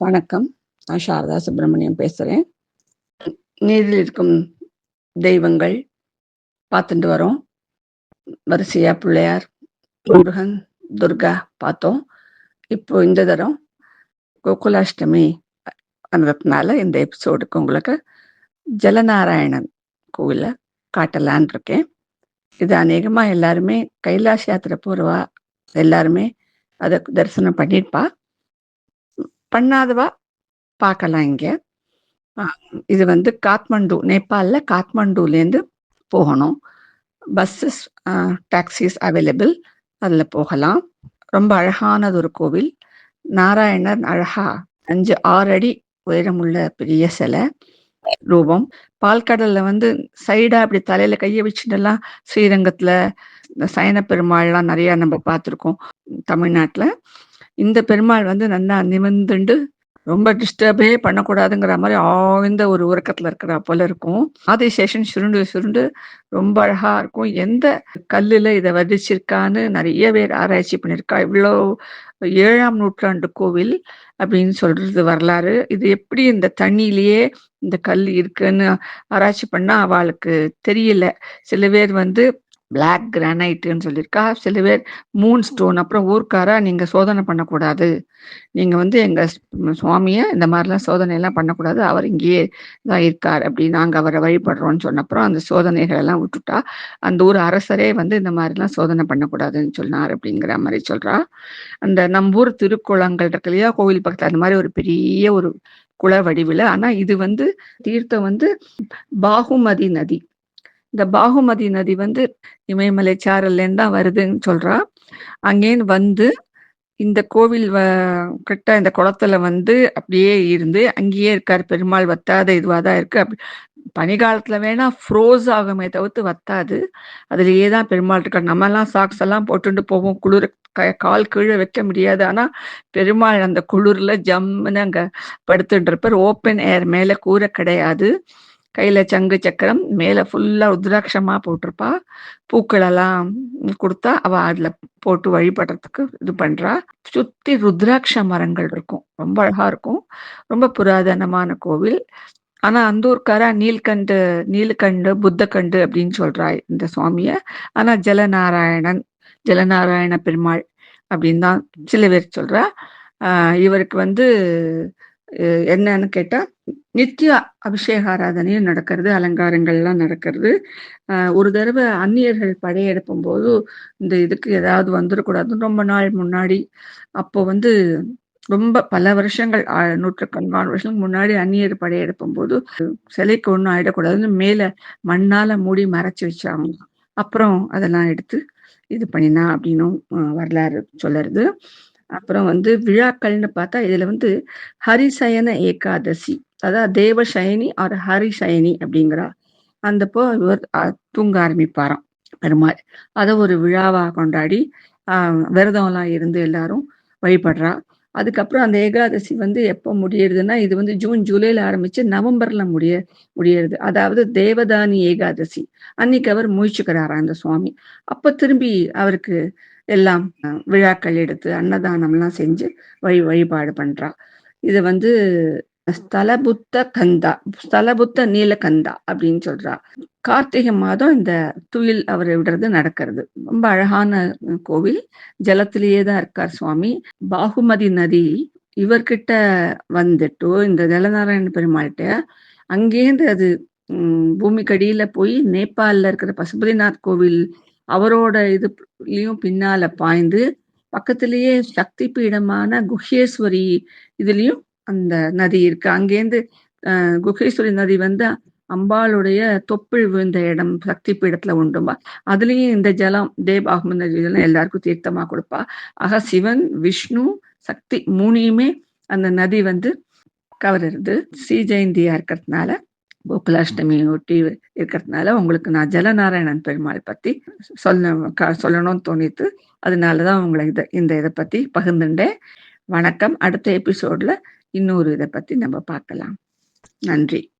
வணக்கம். நான் சாரதா சுப்பிரமணியம் பேசுகிறேன் நீரில் இருக்கும் தெய்வங்கள் பார்த்துட்டு வரோம். வரிசையா பிள்ளையார் முருகன் துர்கா பார்த்தோம். இப்போ இந்த தரம் கோகுலாஷ்டமி அன்றதுனால இந்த எபிசோடுக்கு உங்களுக்கு ஜலநாராயணன் கோவிலை காட்டலான் இருக்கேன். இது அநேகமாக எல்லாருமே கைலாஷ் யாத்திரை போகிறவா எல்லாருமே அதை தரிசனம் பண்ணியிருப்பா பண்ணாதவா? பார்க்கலாம் இங்கே. இது வந்து காத்மண்டு நேபாளில் காத்மண்டுலேருந்து போகணும். Buses taxis available. அதில் போகலாம். ரொம்ப அழகானது ஒரு கோவில். நாராயணர் அழகா அஞ்சு ஆறு அடி உயரமுள்ள பெரிய சிலை ரூபம். பால்கடல்ல வந்து சைடா அப்படி தலையில கையை வச்சுட்டுலாம் ஸ்ரீரங்கத்துல இந்த சயன பெருமாள்லாம் நிறைய நம்ம பார்த்துருக்கோம் தமிழ்நாட்டுல. இந்த பெருமாள் வந்து நல்லா நிமிர்ந்துண்டு ரொம்ப டிஸ்டர்பே பண்ணக்கூடாதுங்கிற மாதிரி ஆழ்ந்த ஒரு உறக்கத்துல இருக்கிற போல இருக்கும். ஆதிசேஷன் சுருண்டு சுருண்டு ரொம்ப அழகா இருக்கும். எந்த கல்லுல இதை வதிச்சிருக்கான்னு நிறைய பேர் ஆராய்ச்சி பண்ணியிருக்கா. இவ்வளோ ஏழாம் நூற்றாண்டு கோவில் அப்படின்னு சொல்றது வரலாறு. இது எப்படி இந்த தண்ணியிலேயே இந்த கல் இருக்குன்னு ஆராய்ச்சி பண்ணா அவளுக்கு தெரியல. சில பேர் வந்து பிளாக் கிரானைட்டுன்னு சொல்லியிருக்கா. சில பேர் மூன் ஸ்டோன் அப்புறம் ஊர்க்காரா நீங்கள் சோதனை பண்ணக்கூடாது. நீங்கள் வந்து எங்கள் சுவாமியை இந்த மாதிரிலாம் சோதனை எல்லாம் பண்ணக்கூடாது. அவர் இங்கேயே தான் இருக்கார் அப்படி நாங்கள் அவரை வழிபடுறோம்னு சொன்னப்புறம் அந்த சோதனைகள் எல்லாம் விட்டுட்டா. அந்த ஊர் அரசரே வந்து இந்த மாதிரிலாம் சோதனை பண்ணக்கூடாதுன்னு சொன்னார் அப்படிங்கிற மாதிரி சொல்கிறா அந்த நம்பூர் திருக்குளங்கள் இருக்கு இல்லையா கோவில் பக்கத்தில் அந்த மாதிரி ஒரு பெரிய ஒரு குள வடிவில். ஆனால் இது வந்து தீர்த்தம் வந்து பாகுமதி நதி. இந்த பாகுமதி நதி வந்து இமயமலை சாரல்லேருந்து தான் வருதுன்னு சொல்றா. அங்கேருந்து வந்து இந்த கோவில் வ கிட்ட இந்த குளத்துல வந்து அப்படியே இருந்து அங்கேயே இருக்கார் பெருமாள். வத்தாத இதுவாக தான் இருக்கு. அப்படி பனிகாலத்துல வேணா ஃப்ரோஸ் ஆகுமே தவிர்த்து வத்தாது. அதுலயே தான் பெருமாள் இருக்கார். நம்மலாம் சாக்ஸ் எல்லாம் போட்டுட்டு போவோம். குளிர் கால் கீழே வைக்க முடியாது. ஆனா பெருமாள் அந்த குளிர்ல ஜம்முன்னு அங்க படுத்துட்டு இருப்பார். ஓப்பன் ஏர் மேல கூரை கிடையாது. கையில சங்கு சக்கரம் மேல ஃபுல்லா ருத்ராட்சமா போட்டிருப்பா. பூக்கள் எல்லாம் கொடுத்தா அவ அதுல போட்டு வழிபடுறதுக்கு இது பண்றா. சுத்தி ருத்ராட்ச மரங்கள் இருக்கும். ரொம்ப அழகா இருக்கும். ரொம்ப புராதனமான கோவில். ஆனா அந்தூர்காரா நீல்கண்டு நீலகண்டு புத்தகண்டு அப்படின்னு சொல்றா இந்த சுவாமிய. ஆனா ஜலநாராயணன் ஜலநாராயண பெருமாள் அப்படின்னு தான் சில பேர் சொல்றா. இவருக்கு வந்து என்னன்னு கேட்டா நித்திய அபிஷேக ஆராதனையும் நடக்கிறது அலங்காரங்கள்லாம் நடக்கிறது. ஒரு தடவை அந்நியர்கள் படையெடுப்பும் போது இந்த இதுக்கு ஏதாவது வந்துடக்கூடாதுன்னு ரொம்ப நாள் முன்னாடி அப்போ வந்து ரொம்ப பல வருஷங்கள் நூற்றுக்கணக்கான வருஷங்களுக்கு முன்னாடி அந்நியர் படையெடுப்பும் போது சிலைக்கு ஒன்றும் ஆயிடக்கூடாதுன்னு மேல மண்ணால மூடி மறைச்சு வச்சாங்க. அப்புறம் அதெல்லாம் எடுத்து இது பண்ணினா அப்படின்னும் வரலாறு சொல்லறது. அப்புறம் வந்து விழாக்கள்னு பார்த்தா இதுல வந்து ஹரிசயன ஏகாதசி. அதாவது தேவசயனி ஆர் ஹரிசயனி அப்படிங்கிறா. அந்தப்போ இவர் தூங்க ஆரம்பிப்பாராம் பெருமாள். அதை ஒரு விழாவா கொண்டாடி ஆஹ் விரதம்லாம் இருந்து எல்லாரும் வழிபடுறா. அதுக்கப்புறம் அந்த ஏகாதசி வந்து எப்போ முடியறதுன்னா இது வந்து ஜூன் ஜூலைல ஆரம்பிச்சு நவம்பர்ல முடிய முடியறது. அதாவது தேவதானி ஏகாதசி. அன்னைக்கு அவர் முயற்சிக்கிறாரா அந்த சுவாமி. அப்ப திரும்பி அவருக்கு எல்லாம் விழாக்கள் எடுத்து அன்னதானம்லாம் செஞ்சு வழி வழிபாடு பண்றா. இது வந்து ஸ்தலபுத்த கந்தா ஸ்தலபுத்த நீலகந்தா அப்படின்னு சொல்றா. கார்த்திகை மாதம் இந்த துயில் அவர் விடுறது நடக்கிறது. ரொம்ப அழகான கோவில். ஜலத்திலேயே தான் இருக்கார் சுவாமி. பாகுமதி நதி இவர்கிட்ட வந்துட்டு இந்த ஜலநாராயண பெருமாள்கிட்ட அங்கேருந்து அது உம் பூமிக்கடியில போய் நேபாளில இருக்கிற பசுபதிநாத் கோவில் அவரோட இதுலயும் பின்னால பாய்ந்து பக்கத்திலேயே சக்தி பீடமான குஹேஸ்வரி இதுலயும் அந்த நதி இருக்கு. அங்கேருந்து குஹேஸ்வரி நதி வந்து அம்பாளுடைய தொப்பிள் விழுந்த இடம் சக்தி பீடத்துல உண்டுமா அதுலயும் இந்த ஜலம் தேவ் அகமது இதெல்லாம் எல்லாருக்கும் தீர்த்தமா கொடுப்பா. ஆக சிவன் விஷ்ணு சக்தி மூணையுமே அந்த நதி வந்து கவருது ஸ்ரீ ஜெயந்தியா இருக்கிறதுனால கோகுலாஷ்டமி ஒட்டி இருக்கிறதுனால உங்களுக்கு நான் ஜலநாராயணன் பெருமாள் பத்தி சொல்ல சொல்லணும்னு தோணித்து அதனாலதான் உங்களை இதை இந்த இதை பத்தி பகிர்ந்துட்டேன். வணக்கம். அடுத்த எபிசோட்ல இன்னொரு இதை பத்தி நம்ம பார்க்கலாம். நன்றி.